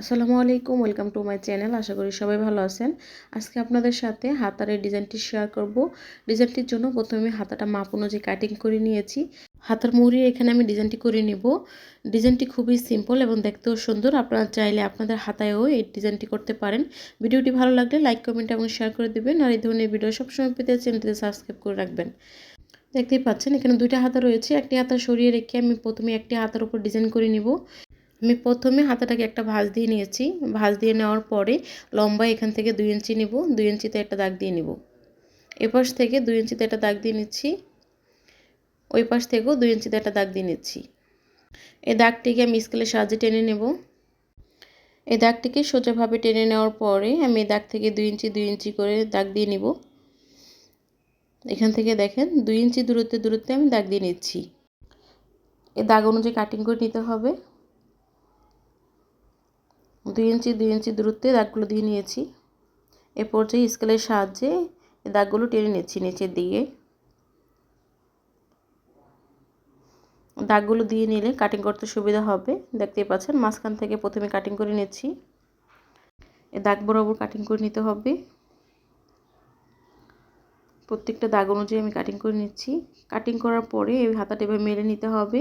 আসসালামু আলাইকুম, welcome to my channel, আশা করি সবাই ভালো আছেন। আজকে আপনাদের সাথে হাতারের ডিজাইনটি শেয়ার করব। ডিজাইনটির জন্য প্রথমে হাতাটা মাপ অনুযায়ী কাটিং করে নিয়েছি। হাতার মুড়ি এখানে আমি ডিজাইনটি করে নিব। ডিজাইনটি খুবই সিম্পল এবং দেখতেও সুন্দর। আপনারা চাইলে আপনাদের হাতায়ও এই ডিজাইনটি করতে পারেন। ভিডিওটি ভালো লাগলে লাইক কমেন্ট এবং শেয়ার করে দেবেন। আর এই ধরনের ভিডিও সবসময় পেতে চ্যানেলটিতে সাবস্ক্রাইব করে রাখবেন। দেখতেই পাচ্ছেন, এখানে দুইটা হাতা রয়েছে। একটি হাতা সরিয়ে রেখে আমি প্রথমে একটি হাতার উপর ডিজাইন করে নিব। আমি প্রথমে হাতাটাকে একটা ভাঁজ দিয়ে নিয়েছি। ভাঁজ দিয়ে নেওয়ার পরে লম্বা এখান থেকে দুই ইঞ্চি নিব, দুই ইঞ্চিতে একটা দাগ দিয়ে নিব। এ পাশ থেকে দুই ইঞ্চিতে একটা দাগ দিয়ে নিচ্ছি ওই পাশ থেকেও দুই ইঞ্চিতে একটা দাগ দিয়ে নিচ্ছি। এই দাগটিকে আমি স্কেলের সাহায্যে টেনে নেব। এই দাগটিকে সোজাভাবে টেনে নেওয়ার পরে আমি এই দাগ থেকে দুই ইঞ্চি দুই ইঞ্চি করে দাগ দিয়ে নিব। এখান থেকে দেখেন, দুই ইঞ্চি দূরত্বে দূরত্বে আমি দাগ দিয়ে নিচ্ছি। এই দাগ অনুযায়ী কাটিং করে নিতে হবে। দুই ইঞ্চি দুই ইঞ্চি দূরত্বে দাগগুলো দিয়ে নিয়েছি। এ পর্যায়ে স্কেলের সাহায্যে দাগগুলো টেনে নিচ্ছি নিচের দিকে। দাগগুলো দিয়ে নিলে কাটিং করতে সুবিধা হবে। দেখতেই পাচ্ছেন, মাঝখান থেকে প্রথমে কাটিং করে নিচ্ছি। এ দাগ বরাবর কাটিং করে নিতে হবে। প্রত্যেকটা দাগ অনুযায়ী আমি কাটিং করে নিচ্ছি। কাটিং করার পরে এই হাতাটা এভাবে মেলে নিতে হবে।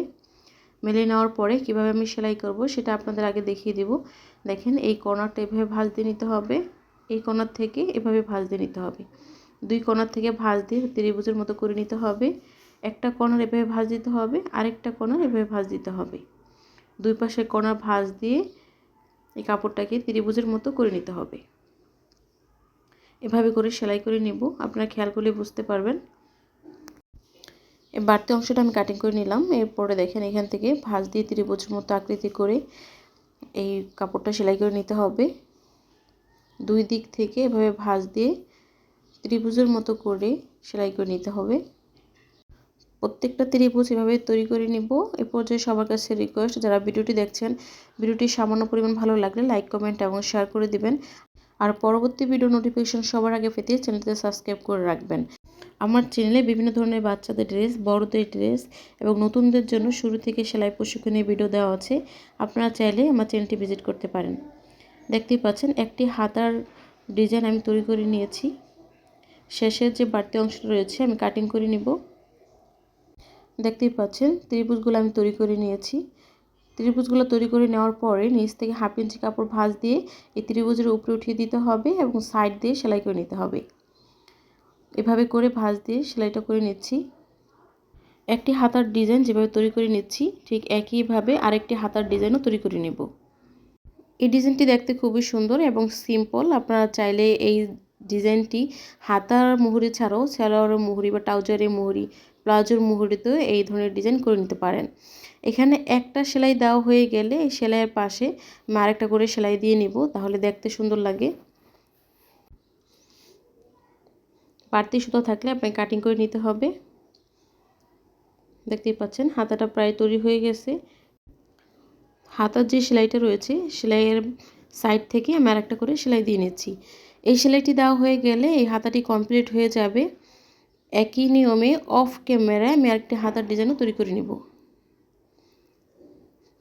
মেলে নেওয়ার পরে কীভাবে আমি সেলাই করব সেটা আপনাদের আগে দেখিয়ে দেব। দেখেন, এই কর্নারটা এভাবে ভাঁজ দিয়ে নিতে হবে। এই কর্নার থেকে এভাবে ভাঁজ দিয়ে নিতে হবে। দুই কর্নার থেকে ভাঁজ দিয়ে ত্রিভুজের মতো করে নিতে হবে। একটা কর্নার এভাবে ভাঁজ দিতে হবে, আরেকটা কর্নার এভাবে ভাঁজ দিতে হবে। দুই পাশে কর্নার ভাঁজ দিয়ে এই কাপড়টাকে ত্রিভুজের মতো করে নিতে হবে। এভাবে করে সেলাই করে নেব। আপনারা খেয়াল করলে বুঝতে পারবেন। বাড়তি অংশটা আমি কাটিং করে নিলাম। এরপরে দেখেন এখান থেকে ভাঁজ দিয়ে ত্রিভুজের মতো আকৃতি করে এই কাপড়টা সেলাই করে নিতে হবে। দুই দিক থেকে এভাবে ভাঁজ দিয়ে ত্রিভুজের মতো করে সেলাই করে নিতে হবে। প্রত্যেকটা ত্রিভুজ এভাবে তৈরি করে নিব। এ পর্যায়ে সবার কাছে রিকোয়েস্ট যারা ভিডিওটি দেখছেন, ভিডিওটি সামান্য পরিমাণ ভালো লাগলে লাইক কমেন্ট এবং শেয়ার করে দিবেন। আর পরবর্তী ভিডিও নোটিফিকেশন সবার আগে পেতে চ্যানেলটিতে সাবস্ক্রাইব করে রাখবেন। আমার চ্যানেলে বিভিন্ন ধরনের বাচ্চাদের ড্রেস বড়দের ড্রেস এবং নতুনদের জন্য শুরু থেকে সেলাই প্রশিক্ষণের ভিডিও দেওয়া আছে। আপনারা চাইলে আমার চ্যানেলটি ভিজিট করতে পারেন। দেখতেই পাচ্ছেন, একটি হাতার ডিজাইন আমি তৈরি করে নিয়েছি। শেষের যে বাড়তি অংশটা রয়েছে, আমি কাটিং করে নিব। দেখতেই পাচ্ছেন, ত্রিভুজগুলো আমি তৈরি করে নিয়েছি। ত্রিভুজগুলো তৈরি করে নেওয়ার পরে নিচ থেকে হাফ ইঞ্চি কাপড় ভাঁজ দিয়ে এই ত্রিভুজের উপরে উঠিয়ে দিতে হবে এবং সাইড দিয়ে সেলাই করে নিতে হবে। এভাবে করে ভাঁজ দিয়ে সেলাইটা করে নিচ্ছি। একটি হাতার ডিজাইন যেভাবে তৈরি করে নিচ্ছি, ঠিক একইভাবে আরেকটি হাতার ডিজাইনও তৈরি করে নেব। এই ডিজাইনটি দেখতে খুবই সুন্দর এবং সিম্পল। আপনারা চাইলে এই ডিজাইনটি হাতার মুহুরি ছাড়াও স্যালোয়ারের মুহুরি বা ট্রাউজারের মুহুরি প্লাজোর মুহুরিতেও এই ধরনের ডিজাইন করে নিতে পারেন। এখানে একটা সেলাই দেওয়া হয়ে গেলে সেলাইয়ের পাশে আমি আরেকটা করে সেলাই দিয়ে নিব, তাহলে দেখতে সুন্দর লাগে। বাড়তি সুতো থাকলে আপনাকে কাটিং করে নিতে হবে। দেখতেই পাচ্ছেন, হাতাটা প্রায় তৈরি হয়ে গেছে। হাতার যে সেলাইটা রয়েছে, সেলাইয়ের সাইড থেকে আমি আর একটা করে সেলাই দিয়ে নিচ্ছি। এই সেলাইটি দেওয়া হয়ে গেলে এই হাতাটি কমপ্লিট হয়ে যাবে। একই নিয়মে অফ ক্যামেরায় আমি আরেকটি হাতার ডিজাইনও তৈরি করে নিব।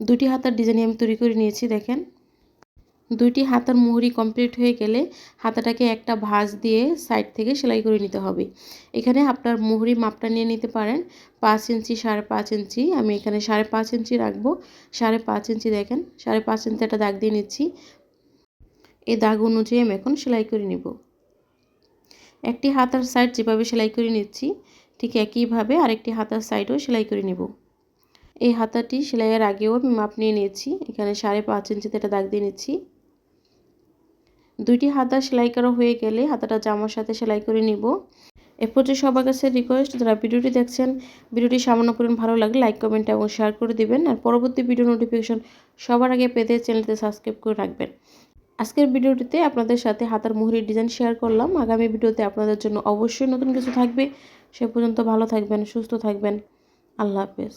দুটি হাতার ডিজাইন আমি তৈরি করে নিয়েছি, দেখেন। দুইটি হাতার মুহুরি কমপ্লিট হয়ে গেলে হাতাটাকে একটা ভাঁজ দিয়ে সাইড থেকে সেলাই করে নিতে হবে। এখানে আপনার মুহুরি মাপটা নিয়ে নিতে পারেন। পাঁচ ইঞ্চি, সাড়ে পাঁচ ইঞ্চি, আমি এখানে সাড়ে পাঁচ ইঞ্চি রাখব। সাড়ে পাঁচ ইঞ্চি দেখেন, সাড়ে পাঁচ ইঞ্চি একটা দাগ দিয়ে নিচ্ছি। এই দাগ অনুযায়ী আমি এখন সেলাই করে নিব। একটি হাতার সাইড যেভাবে সেলাই করে নিচ্ছি, ঠিক একইভাবে আরেকটি হাতার সাইডও সেলাই করে নিব। এই হাতাটি সেলাইয়ের আগেও আমি মাপ নিয়ে নিয়েছি। এখানে সাড়ে পাঁচ ইঞ্চিতে একটা দাগ দিয়ে নিচ্ছি। দুইটি হাতা সেলাই করা হয়ে গেলে হাতাটা জামার সাথে সেলাই করে নিব। এ পর্যায়ে সবার কাছে রিকোয়েস্ট যারা ভিডিওটি দেখছেন, ভিডিওটি সামান্য পরিমাণ ভালো লাগলে লাইক কমেন্ট এবং শেয়ার করে দিবেন। আর পরবর্তী ভিডিও নোটিফিকেশন সবার আগে পেতে চ্যানেলটি সাবস্ক্রাইব করে রাখবেন। আজকের ভিডিওটিতে আপনাদের সাথে হাতার মুহুরির ডিজাইন শেয়ার করলাম। আগামী ভিডিওতে আপনাদের জন্য অবশ্যই নতুন কিছু থাকবে। সে পর্যন্ত ভালো থাকবেন, সুস্থ থাকবেন। আল্লাহ হাফেজ।